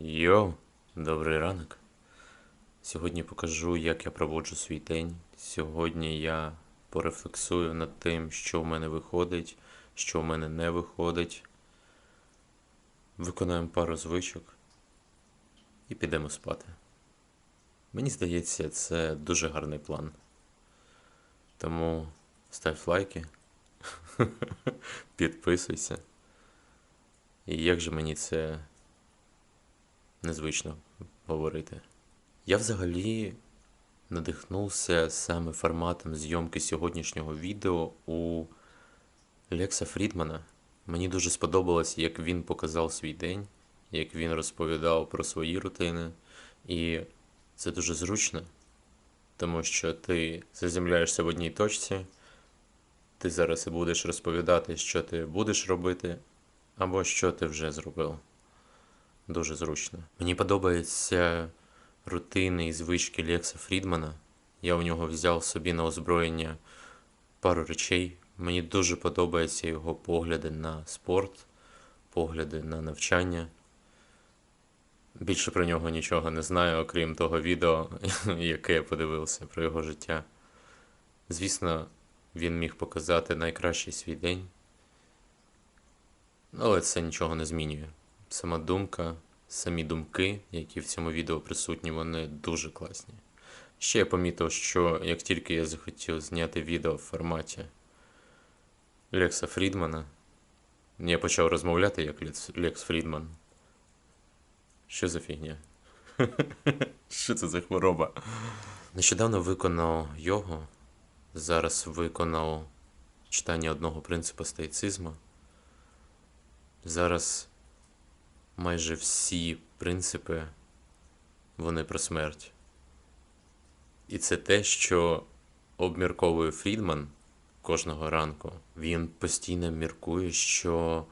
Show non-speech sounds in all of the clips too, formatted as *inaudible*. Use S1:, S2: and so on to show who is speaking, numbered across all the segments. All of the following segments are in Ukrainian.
S1: Йоу, добрий ранок. Сьогодні покажу, як я проводжу свій день. Сьогодні я порефлексую над тим, що в мене виходить, що в мене не виходить. Виконаємо пару звичок і підемо спати. Мені здається, це дуже гарний план. Тому став лайки, *laughs* підписуйся. І як же мені це незвично говорити. Я взагалі надихнувся саме форматом зйомки сьогоднішнього відео у Лекса Фрідмана. Мені дуже сподобалось, як він показав свій день, як він розповідав про свої рутини. І це дуже зручно, тому що ти заземляєшся в одній точці, ти зараз будеш розповідати, що ти будеш робити, або що ти вже зробив. Дуже зручно. Мені подобаються рутини і звички Лекса Фрідмана. Я у нього взяв собі на озброєння пару речей. Мені дуже подобаються його погляди на спорт, погляди на навчання. Більше про нього нічого не знаю, окрім того відео, *laughs* яке я подивився про його життя. Звісно, він міг показати найкращий свій день, але це нічого не змінює. Сама думка, самі думки, які в цьому відео присутні, вони дуже класні. Ще я помітив, що як тільки я захотів зняти відео в форматі Лекса Фрідмана, я почав розмовляти як Лекс, Фрідман. Що за фігня? *laughs* Що це за хвороба? Нещодавно виконав йогу, зараз виконав читання одного принципу стоїцизму. Зараз майже всі принципи вони про смерть. І це те, що обмірковує Фрідман кожного ранку. Він постійно міркує, що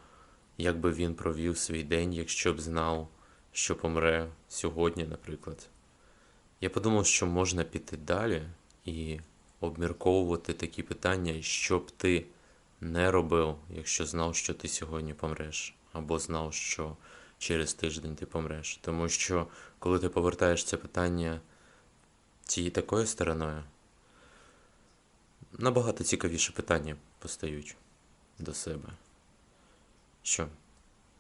S1: як би він провів свій день, якщо б знав, що помре сьогодні, наприклад. Я подумав, що можна піти далі і обмірковувати такі питання, що б ти не робив, якщо знав, що ти сьогодні помреш, або знав, що через тиждень ти помреш. Тому що коли ти повертаєш це питання цією такою стороною, набагато цікавіше питання постають до себе. Що?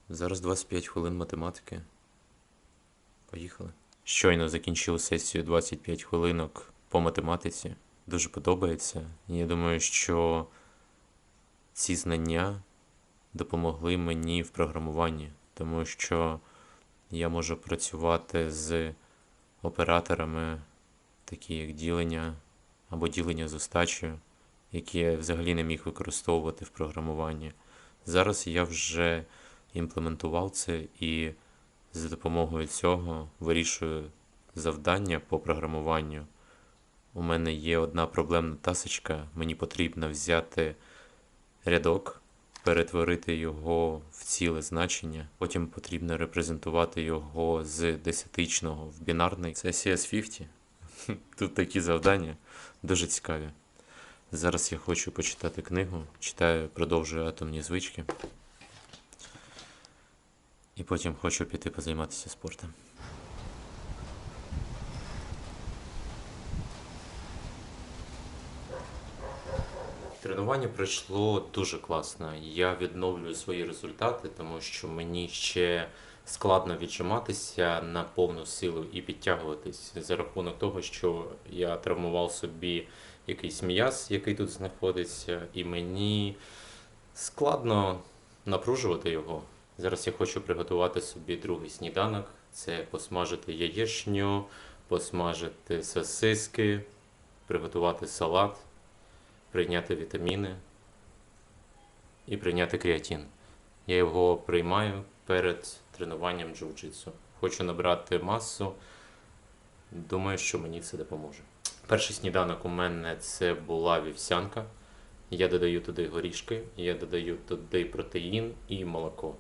S1: Зараз 25 хвилин математики. Поїхали. Щойно закінчив сесію 25 хвилинок по математиці. Дуже подобається. Я думаю, що ці знання допомогли мені в програмуванні, тому що я можу працювати з операторами, такі як ділення або ділення з остачею, які я взагалі не міг використовувати в програмуванні. Зараз я вже імплементував це і за допомогою цього вирішую завдання по програмуванню. У мене є одна проблемна тасочка, мені потрібно взяти рядок, перетворити його в ціле значення, потім потрібно репрезентувати його з десятичного в бінарний. Це CS50. *laughs* Тут такі завдання дуже цікаві. Зараз я хочу почитати книгу, читаю, продовжую атомні звички. І потім хочу піти позайматися спортом. Тренування пройшло дуже класно. Я відновлюю свої результати, тому що мені ще складно віджиматися на повну силу і підтягуватись за рахунок того, що я травмував собі якийсь м'яз, який тут знаходиться, і мені складно напружувати його. Зараз я хочу приготувати собі другий сніданок. Це посмажити яєчню, посмажити сосиски, приготувати салат, прийняти вітаміни і прийняти креатин. Я його приймаю перед тренуванням джиу-джитсу. Хочу набрати масу. Думаю, що мені це допоможе. Перший сніданок у мене це була вівсянка. Я додаю туди горішки, я додаю туди протеїн і молоко.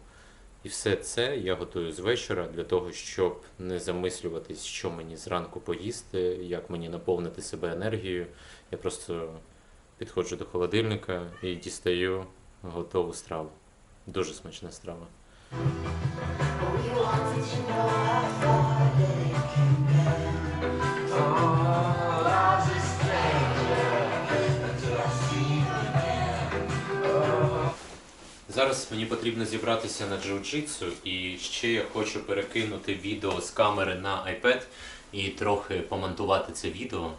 S1: І все це я готую з вечора для того, щоб не замислюватись, що мені зранку поїсти, як мені наповнити себе енергією. Я просто підходжу до холодильника і дістаю готову страву. Дуже смачна страва. Зараз мені потрібно зібратися на джиу-джитсу і ще я хочу перекинути відео з камери на iPad і трохи помонтувати це відео.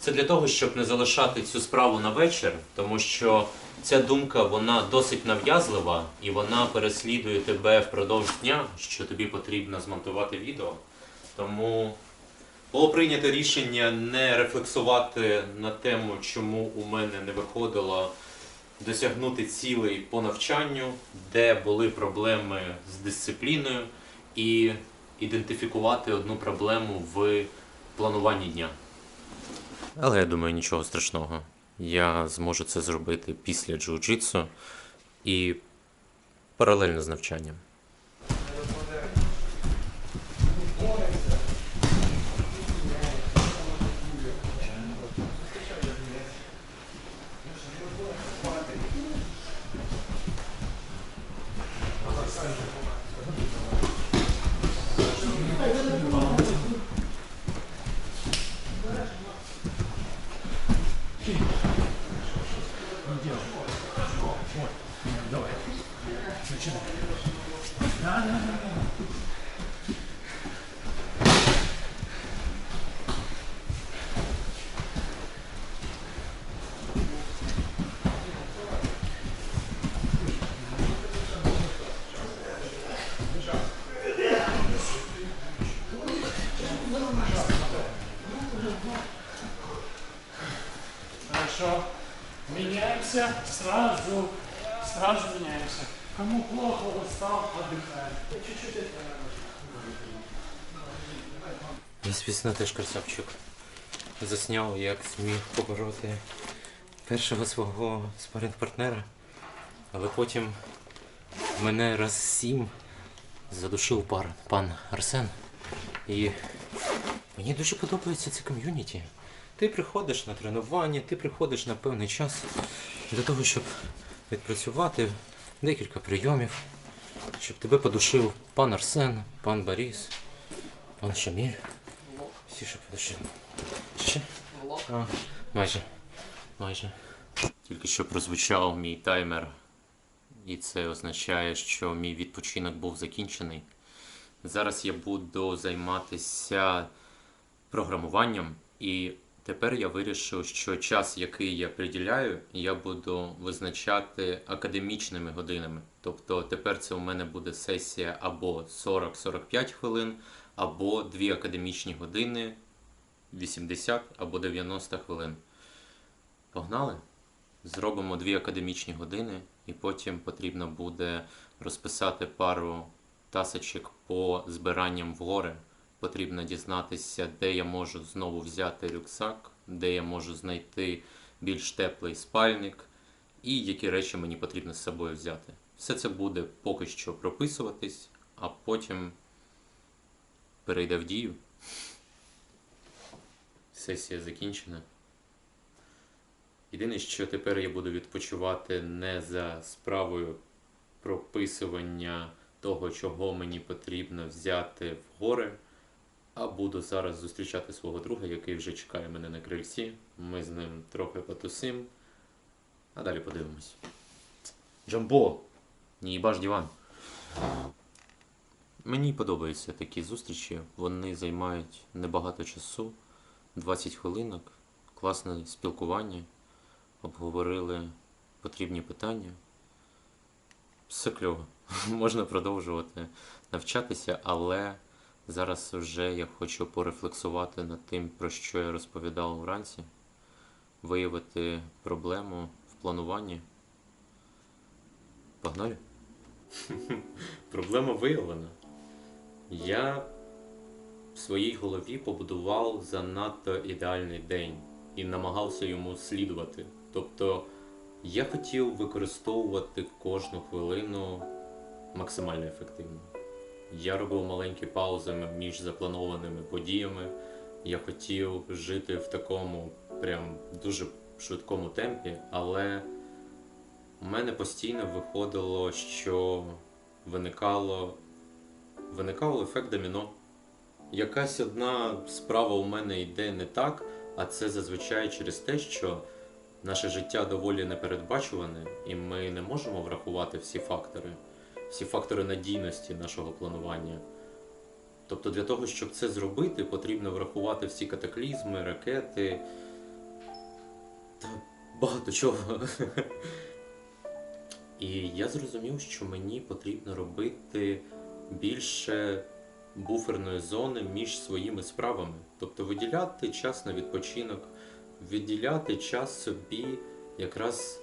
S1: Це для того, щоб не залишати цю справу на вечір, тому що ця думка вона досить нав'язлива і вона переслідує тебе впродовж дня, що тобі потрібно змонтувати відео. Тому було прийнято рішення не рефлексувати на тему, чому у мене не виходило досягнути цілей по навчанню, де були проблеми з дисципліною, і ідентифікувати одну проблему в плануванні дня. Але я думаю, нічого страшного. Я зможу це зробити після джиу-джитсу і паралельно з навчанням.
S2: Сразу. Сразу меняемся. Кому плохо, устал, отдыхаем. Чуть-чуть это.
S1: Звісно теж красавчик. Засняв, як зміг побороти першого свого спаринг-партнера, але потім мене раз сім задушив пар, пан Арсен. І мені дуже подобається це ком'юніті. Ти приходиш на тренування, ти приходиш на певний час для того, щоб відпрацювати декілька прийомів, щоб тебе подушив пан Арсен, пан Борис, пан Шаміль. Всі, що подушили. Ще? А, майже. Майже. Тільки що прозвучав мій таймер, і це означає, що мій відпочинок був закінчений. Зараз я буду займатися програмуванням, і тепер я вирішив, що час, який я приділяю, я буду визначати академічними годинами. Тобто тепер це у мене буде сесія або 40-45 хвилин, або 2 академічні години 80 або 90 хвилин. Погнали? Зробимо дві академічні години, і потім потрібно буде розписати пару тасочок по збиранням в гори. Потрібно дізнатися, де я можу знову взяти рюкзак, де я можу знайти більш теплий спальник, і які речі мені потрібно з собою взяти. Все це буде поки що прописуватись, а потім перейде в дію. Сесія закінчена. Єдине, що тепер я буду відпочивати не за справою прописування того, чого мені потрібно взяти в гори, а буду зараз зустрічати свого друга, який вже чекає мене на крильці. Ми з ним трохи потусим, а далі подивимось. Джамбо! Не їбаш диван. Мені подобаються такі зустрічі. Вони займають небагато часу, 20 хвилинок, класне спілкування, обговорили потрібні питання. Все кльово. *laughs* Можна продовжувати навчатися, але зараз вже я хочу порефлексувати над тим, про що я розповідав вранці, виявити проблему в плануванні. Погнали? *laughs* Проблема виявлена. Я в своїй голові побудував занадто ідеальний день і намагався йому слідувати. Тобто я хотів використовувати кожну хвилину максимально ефективно. Я робив маленькі паузи між запланованими подіями. Я хотів жити в такому прям дуже швидкому темпі, але у мене постійно виходило, що виникало, виникав ефект доміно. Якась одна справа у мене йде не так, а це зазвичай через те, що наше життя доволі непередбачуване, і ми не можемо врахувати всі фактори, всі фактори надійності нашого планування. Тобто для того, щоб це зробити, потрібно врахувати всі катаклізми, ракети та багато чого. *laughs* І я зрозумів, що мені потрібно робити більше буферної зони між своїми справами. Тобто виділяти час на відпочинок, виділяти час собі якраз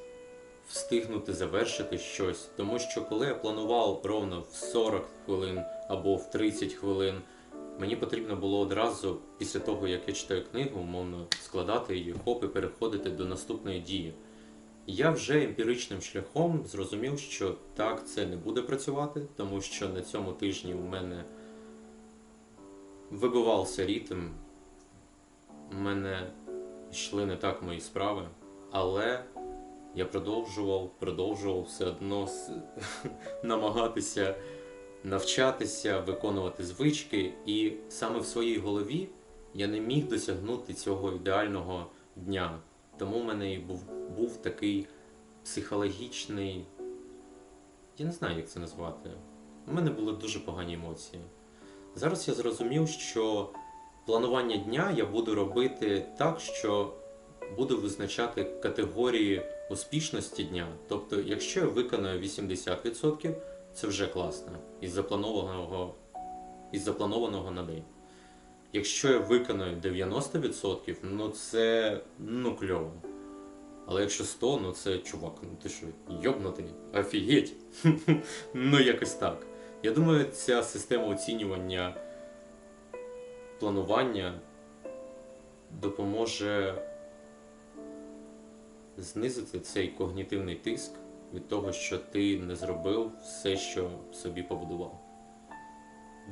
S1: встигнути завершити щось. Тому що коли я планував ровно в 40 хвилин або в 30 хвилин, мені потрібно було одразу, після того, як я читаю книгу, умовно складати її хоп і переходити до наступної дії. Я вже емпіричним шляхом зрозумів, що так це не буде працювати, тому що на цьому тижні у мене вибивався ритм, у мене йшли не так мої справи, але я продовжував, продовжував все одно *laughs* намагатися навчатися, виконувати звички, і саме в своїй голові я не міг досягнути цього ідеального дня. Тому в мене і був, був такий психологічний. Я не знаю, як це назвати. У мене були дуже погані емоції. Зараз я зрозумів, що планування дня я буду робити так, що буду визначати категорії успішності дня. Тобто, якщо я виконую 80%, це вже класно із запланованого, із запланованого на день. Якщо я виконую 90%, ну це ну кльово. Але якщо 100, ну це чувак, ну ти що, йобнутий? Офігеть. *laughs* ну якось так. Я думаю, ця система оцінювання планування допоможе знизити цей когнітивний тиск від того, що ти не зробив все, що собі побудував.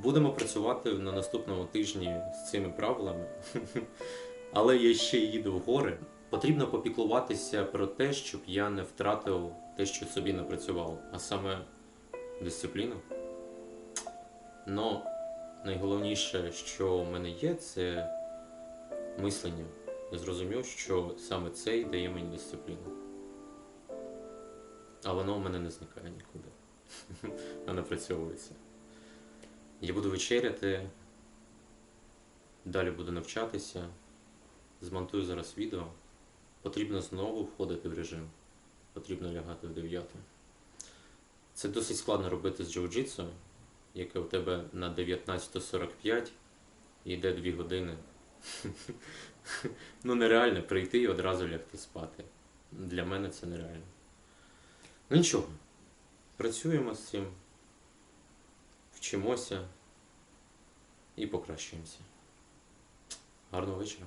S1: Будемо працювати на наступному тижні з цими правилами, *laughs* але я ще їду в гори. Потрібно попіклуватися про те, щоб я не втратив те, що собі напрацював, а саме дисципліну. Ну, найголовніше, що в мене є, це мислення. Я зрозумів, що саме це і дає мені дисципліну. А воно в мене не зникає нікуди, *laughs* а напрацьовується. Я буду вечеряти, далі буду навчатися, змонтую зараз відео. Потрібно знову входити в режим. Потрібно лягати в 9. Це досить складно робити з джиу-джитсу, яке у тебе на 19.45 йде 2 години. *laughs* ну нереально прийти і одразу лягти спати. Для мене це нереально. Ну нічого, працюємо з цим, вчимося і покращуємося. Гарного вечора.